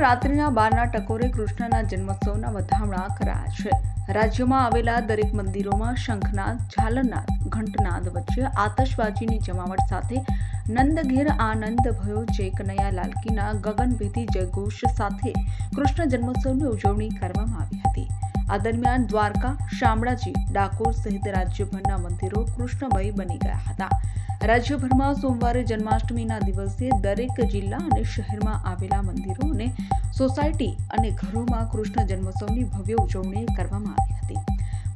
રાત્રિના બારના ટકોરે કૃષ્ણના જન્મોત્સવના વધામણા કરાયા છે. રાજ્યમાં આવેલા દરેક મંદિરોમાં શંખનાદ, ઝાલરનાદ, ઘંટનાદ વચ્ચે આતશબાજીની જમાવટ સાથે નંદઘેર આનંદ ભયો જય કનૈયા લાલકીના ગગનભેદી જયઘોષ સાથે કૃષ્ણ જન્મોત્સવની ઉજવણી કરવામાં આવી હતી. આ દરમિયાન દ્વારકા, શામળાજી, ડાકોર સહિત રાજ્યભરના મંદિરો કૃષ્ણમય બની ગયા હતા. રાજ્યભરમાં સોમવારે જન્માષ્ટમીના દિવસે દરેક જિલ્લા અને શહેરમાં આવેલા મંદિરો અને સોસાયટી અને ઘરોમાં કૃષ્ણ જન્મોત્સવની ભવ્ય ઉજવણી કરવામાં આવી હતી.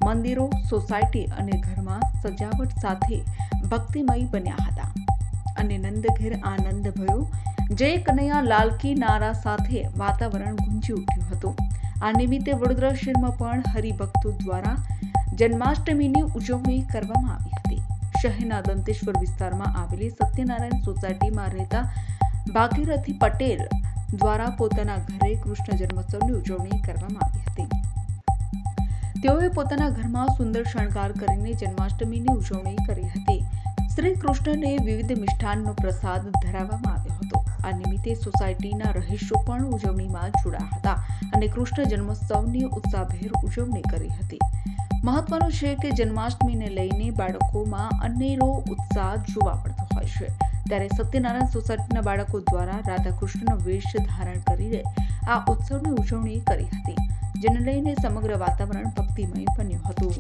મંદિરો, સોસાયટી અને ઘરમાં સજાવટ સાથે ભક્તિમય બન્યા હતા. અને નંદઘેર આનંદ ભયો, જય કનૈયા લાલકી નારા સાથે વાતાવરણ ગુંજી ઉઠ્યું હતું. આ નિમિત્તે વડોદરા શહેરમાં પણ હરિભક્તો દ્વારા જન્માષ્ટમીની ઉજવણી કરવામાં આવી હતી. શહેરના દંતેશ્વર વિસ્તારમાં આવેલી સત્યનારાયણ સોસાયટીમાં રહેતા ભાગીરથી પટેલ દ્વારા પોતાના ઘરે કૃષ્ણ જન્મોત્સવની ઉજવણી કરવામાં આવી હતી. તેઓએ પોતાના ઘરમાં સુંદર શણગાર કરીને જન્માષ્ટમીની ઉજવણી કરી હતી. શ્રી કૃષ્ણને વિવિધ મિષ્ઠાનનો પ્રસાદ ધરાવવામાં આવ્યો હતો. આ નિમિત્તે સોસાયટીના રહીશો પણ ઉજવણીમાં જોડાયા હતા. અને કૃષ્ણ જન્મોત્સવની ઉત્સાહભેર ઉજવણી કરી હતી. મહત્વનું છે કે જન્માષ્ટમીને લઈને બાળકોમાં અનેરો ઉત્સાહ જોવા મળતો હોય છે. ત્યારે સત્યનારાયણ સોસાયટીના બાળકો દ્વારા રાધાકૃષ્ણનો વેશ ધારણ કરીને આ ઉત્સવની ઉજવણી કરી હતી, જેને લઈને સમગ્ર વાતાવરણ ભક્તિમય બન્યું હતું.